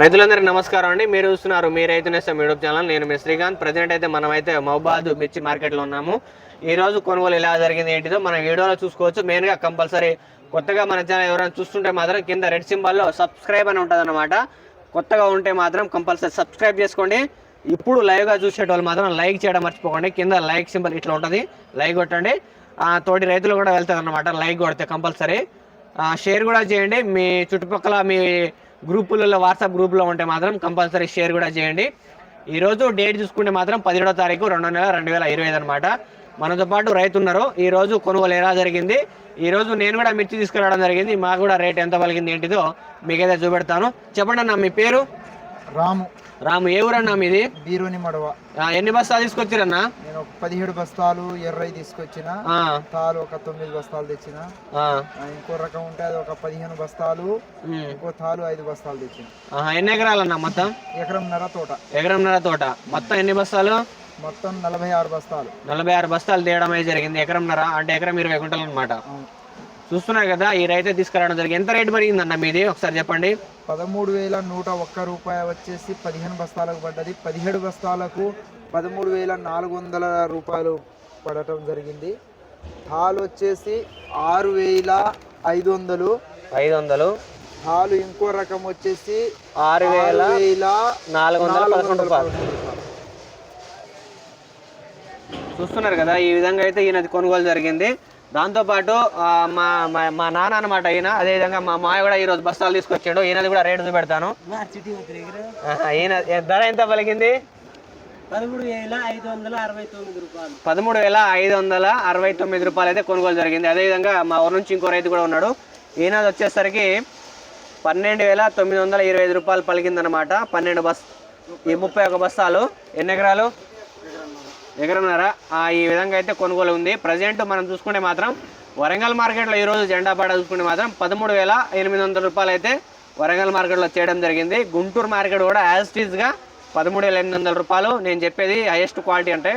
రైతులందరికీ నమస్కారం అండి. మీరు చూస్తున్నారు మీ రైతు నేస్తం యూట్యూబ్ ఛానల్. నేను మీ శ్రీకాంత్. ప్రజెంట్ అయితే మనం అయితే మహబాద్ మిర్చి మార్కెట్లో ఉన్నాము. ఈ రోజు కొనుగోలు ఎలా జరిగింది ఏంటిదో మనం వీడియోలో చూసుకోవచ్చు. మెయిన్గా కంపల్సరీ కొత్తగా మన ఛానల్ ఎవరైనా చూస్తుంటే మాత్రం కింద రెడ్ సింబల్లో సబ్స్క్రైబ్ అని ఉంటుంది కొత్తగా ఉంటే మాత్రం కంపల్సరీ సబ్స్క్రైబ్ చేసుకోండి. ఇప్పుడు లైవ్గా చూసేటోళ్ళు మాత్రం లైక్ చేయడం మర్చిపోకండి. కింద లైక్ సింబల్ ఇట్లా ఉంటుంది. లైక్ కొట్టండి. ఆ, తోటి రైతులు కూడా వెళ్తారు అనమాట లైక్ కొడితే కంపల్సరీ. షేర్ కూడా చేయండి. మీ చుట్టుపక్కల మీ గ్రూపులలో వాట్సాప్ గ్రూప్లో ఉంటే మాత్రం కంపల్సరీ షేర్ కూడా చేయండి. ఈరోజు డేట్ చూసుకుంటే మాత్రం పదిహేడో తారీఖు రెండో నెల రెండు వేల ఇరవై ఐదు అనమాట మనతో పాటు రైతు ఉన్నారు ఈరోజు కొనుగోలు ఎలా జరిగింది ఈరోజు నేను కూడా మిర్చి తీసుకురావడం జరిగింది మాకు కూడా రేట్ ఎంత పలిగింది ఏంటిదో మీకైతే చూపెడతాను. చెప్పండి అన్న మీ పేరు? రాము. రాము ఏ ఊరన్నా మీది? బీరోని మడవ. ఎన్ని బస్తాలు తీసుకొచ్చిరన్నా? నేను ఒక పదిహేడు బస్తాలు ఎర్రయి తీసుకొచ్చిన. తాలు ఒక తొమ్మిది బస్తాలు తెచ్చిన. ఇంకో రకం ఉంటే అది ఒక పదిహేను బస్తాలు. ఇంకో తాలు ఐదు బస్తాలు తెచ్చిన. ఎన్ని ఎకరాలన్నా మొత్తం? ఎకరంన్నర తోట. ఎకరంన్నర తోట. మొత్తం ఎన్ని బస్తాలు? మొత్తం నలభై ఆరు బస్తాలు. నలభై ఆరు బస్తాలు తీయడం జరిగింది. ఎకరంన్నర అంటే ఎకరం ఇరవై గుంటలు అనమాట. చూస్తున్నారు కదా ఈ రైతే తీసుకురావడం జరిగింది. ఎంత రేట్ పడిగిందన్న మీది? ఒకసారి చెప్పండి. పదమూడు వేల నూట ఒక్క రూపాయ వచ్చేసి పదిహేను బస్తాలకు పడ్డది. పదిహేడు బస్తాలకు పదమూడు వేల నాలుగు వందల రూపాయలు పడటం జరిగింది. తాలు వచ్చేసి ఆరు వేల ఐదు వందలు. ఐదు వందలు. తాలు ఇంకో రకం వచ్చేసి ఆరు వేల నాలుగు వందల పదకొండు రూపాయలు. చూస్తున్నారు కదా ఈ విధంగా అయితే ఈయనది కొనుగోలు జరిగింది. దాంతోపాటు మా మా- మా నాన్న అనమాట ఈయన. అదేవిధంగా మా మాయ కూడా ఈరోజు బస్తాలు తీసుకొచ్చాడు. ఈయనది కూడా రేటు చూపెడతాను. ఆహా, ఈయన ధర ఎంత పలికింది? పదమూడు వేల ఐదు వందల అరవై తొమ్మిది రూపాయలు. పదమూడు వేల ఐదు వందల అరవై తొమ్మిది రూపాయలు అయితే కొనుగోలు జరిగింది. అదేవిధంగా మా ఊరు నుంచి ఇంకో రైతు కూడా ఉన్నాడు. ఈయనది వచ్చేసరికి పన్నెండు వేల తొమ్మిది వందల ఇరవై ఐదు రూపాయలు పలికిందనమాట పన్నెండు బస్ ఈ ముప్పై ఒక బస్తాలు ఎన్ని ఎకరాలు? ఎకరన్నర ఈ విధంగా అయితే కొనుగోలు ఉంది. ప్రజెంట్ మనం చూసుకుంటే మాత్రం వరంగల్ మార్కెట్లో ఈరోజు జెండా పాట చూసుకుంటే మాత్రం పదమూడు వేల ఎనిమిది వందల రూపాయలు అయితే వరంగల్ మార్కెట్లో చేయడం జరిగింది. గుంటూరు మార్కెట్ కూడా యాజ్ టీజ్గా పదమూడు వేల ఎనిమిది వందల రూపాయలు. నేను చెప్పేది హైయెస్ట్ క్వాలిటీ అంటే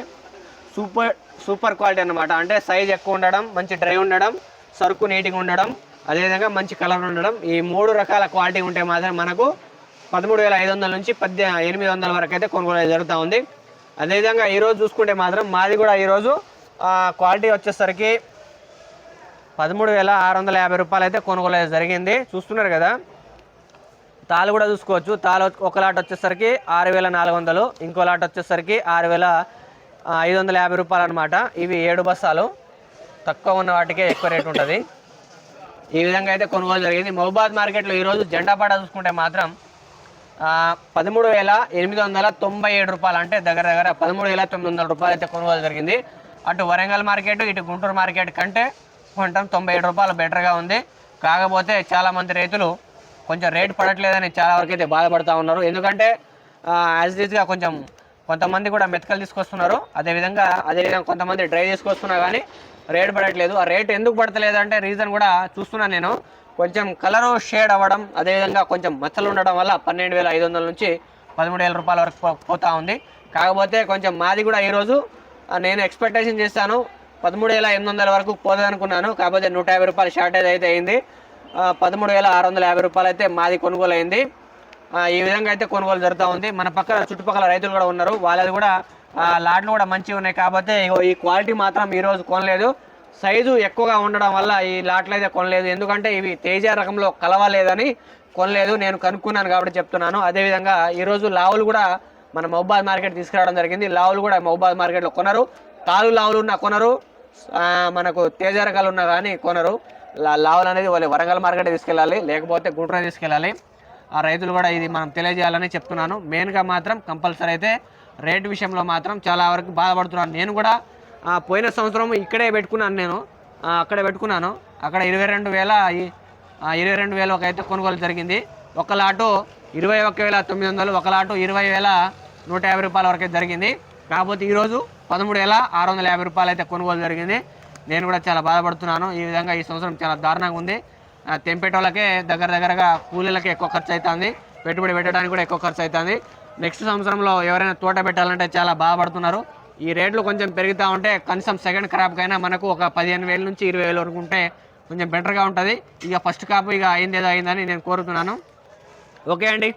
సూపర్ సూపర్ క్వాలిటీ అన్నమాట. అంటే సైజ్ ఎక్కువ ఉండడం మంచి డ్రై ఉండడం సరుకు నీట్గా ఉండడం అదేవిధంగా మంచి కలర్ ఉండడం. ఈ మూడు రకాల క్వాలిటీ ఉంటే మాత్రం మనకు పదమూడు వేల ఐదు వందల నుంచి పద్దె ఎనిమిది వందల వరకు అయితే కొనుగోలు జరుగుతూ ఉంది. అదేవిధంగా ఈరోజు చూసుకుంటే మాత్రం మాది కూడా ఈరోజు క్వాలిటీ వచ్చేసరికి పదమూడు వేల ఆరు వందల యాభై రూపాయలు అయితే కొనుగోలు జరిగింది. చూస్తున్నారు కదా? తాలు కూడా చూసుకోవచ్చు. తాలు ఒక లాట్ వచ్చేసరికి ఆరు వేల నాలుగు వందలు ఇంకో లాట్ వచ్చేసరికి ఆరు వేల ఐదు వందల యాభై రూపాయలు అనమాట ఇవి ఏడు బస్సాలు. తక్కువ ఉన్న వాటికే ఎక్కువ రేట్ ఉంటుంది. ఈ విధంగా అయితే కొనుగోలు జరిగింది. మహబాద్ మార్కెట్లో ఈరోజు జెండాపాట చూసుకుంటే మాత్రం పదమూడు వేల ఎనిమిది వందల తొంభై ఏడు రూపాయలు అంటే దగ్గర దగ్గర పదమూడు వేల తొమ్మిది వందల రూపాయలు అయితే కొనుగోలు జరిగింది. అటు వరంగల్ మార్కెట్ ఇటు గుంటూరు మార్కెట్ కంటే కొంచెం తొంభై ఏడు రూపాయలు బెటర్గా ఉంది. కాకపోతే చాలామంది రైతులు కొంచెం రేట్ పడట్లేదని చాలా వరకు అయితే బాధపడుతూ ఉన్నారు. ఎందుకంటే యాజ్ ఈజ్గా కొంచెం కొంతమంది కూడా మెతకలు తీసుకొస్తున్నారు. అదేవిధంగా అదేవిధంగా కొంతమంది డ్రై తీసుకొస్తున్నా కానీ రేట్ పడట్లేదు. ఆ రేట్ ఎందుకు పడతలేదు అంటే రీజన్ కూడా చూస్తున్నాను నేను. కొంచెం కలర్ షేడ్ అవ్వడం అదేవిధంగా కొంచెం మచ్చలు ఉండడం వల్ల పన్నెండు వేల ఐదు వందల నుంచి పదమూడు వేల రూపాయల వరకు పోతా ఉంది. కాకపోతే కొంచెం మాది కూడా ఈరోజు నేను ఎక్స్పెక్టేషన్ చేస్తాను పదమూడు వేల ఎనిమిది వందల వరకు పోతుంది అనుకున్నాను కాకపోతే నూట యాభై రూపాయలు షార్టేజ్ అయితే అయింది. పదమూడు వేల ఆరు వందల యాభై రూపాయలు అయితే మాది కొనుగోలు అయింది ఈ విధంగా అయితే కొనుగోలు జరుగుతూ ఉంది. మన పక్కన చుట్టుపక్కల రైతులు కూడా ఉన్నారు. వాళ్ళది కూడా లాట్లు కూడా మంచిగా ఉన్నాయి. కాకపోతే ఈ క్వాలిటీ మాత్రం ఈరోజు కొనలేదు. సైజు ఎక్కువగా ఉండడం వల్ల ఈ లాట్లు అయితే కొనలేదు. ఎందుకంటే ఇవి తేజ రకంలో కలవలేదని కొనలేదు. నేను కనుక్కున్నాను కాబట్టి చెప్తున్నాను. అదేవిధంగా ఈరోజు లావులు కూడా మన మహబాద్ మార్కెట్ తీసుకురావడం జరిగింది. లావులు కూడా మహబాద్ మార్కెట్లో కొనరు. తాలు లావులు ఉన్న కొనరు. మనకు తేజ రకాలు ఉన్నా కానీ కొనరు. లావులు అనేది వాళ్ళు వరంగల్ మార్కెట్ తీసుకెళ్ళాలి. లేకపోతే గుంటూరు తీసుకెళ్ళాలి. ఆ రైతులు కూడా ఇది మనం తెలియజేయాలని చెప్తున్నాను. మెయిన్గా మాత్రం కంపల్సరీ అయితే రేట్ విషయంలో మాత్రం చాలా వరకు బాధపడుతున్నాను. నేను కూడా పోయిన సంవత్సరం ఇక్కడే పెట్టుకున్నాను నేను. అక్కడే పెట్టుకున్నాను. అక్కడ ఇరవై రెండు వేల ఈ- ఇరవై రెండు వేలు ఒక అయితే కొనుగోలు జరిగింది. ఒక లాటు ఇరవై ఒక్క వేల తొమ్మిది వందలు ఒక లాటు ఇరవై వేల నూట యాభై రూపాయల వరకు అయితే జరిగింది. కాకపోతే ఈరోజు పదమూడు వేల ఆరు వందల యాభై రూపాయలు అయితే కొనుగోలు జరిగింది. నేను కూడా చాలా బాధపడుతున్నాను. ఈ విధంగా ఈ సంవత్సరం చాలా దారుణంగా ఉంది. తెంపేటోళ్ళకే దగ్గర దగ్గరగా కూలీలకే ఎక్కువ ఖర్చు అవుతుంది పెట్టుబడి పెట్టడానికి కూడా ఎక్కువ ఖర్చు అవుతుంది నెక్స్ట్ సంవత్సరంలో ఎవరైనా తోట పెట్టాలంటే చాలా బాధపడుతున్నారు. ఈ రేట్లు కొంచెం పెరుగుతూ ఉంటే కనీసం సెకండ్ క్రాప్కైనా మనకు ఒక పదిహేను వేల నుంచి ఇరవై వేల వరకు ఉంటే కొంచెం బెటర్గా ఉంటుంది. ఇక ఫస్ట్ క్రాప్ ఇక అయింది ఏదో అయిందని నేను కోరుతున్నాను. ఓకే అండి.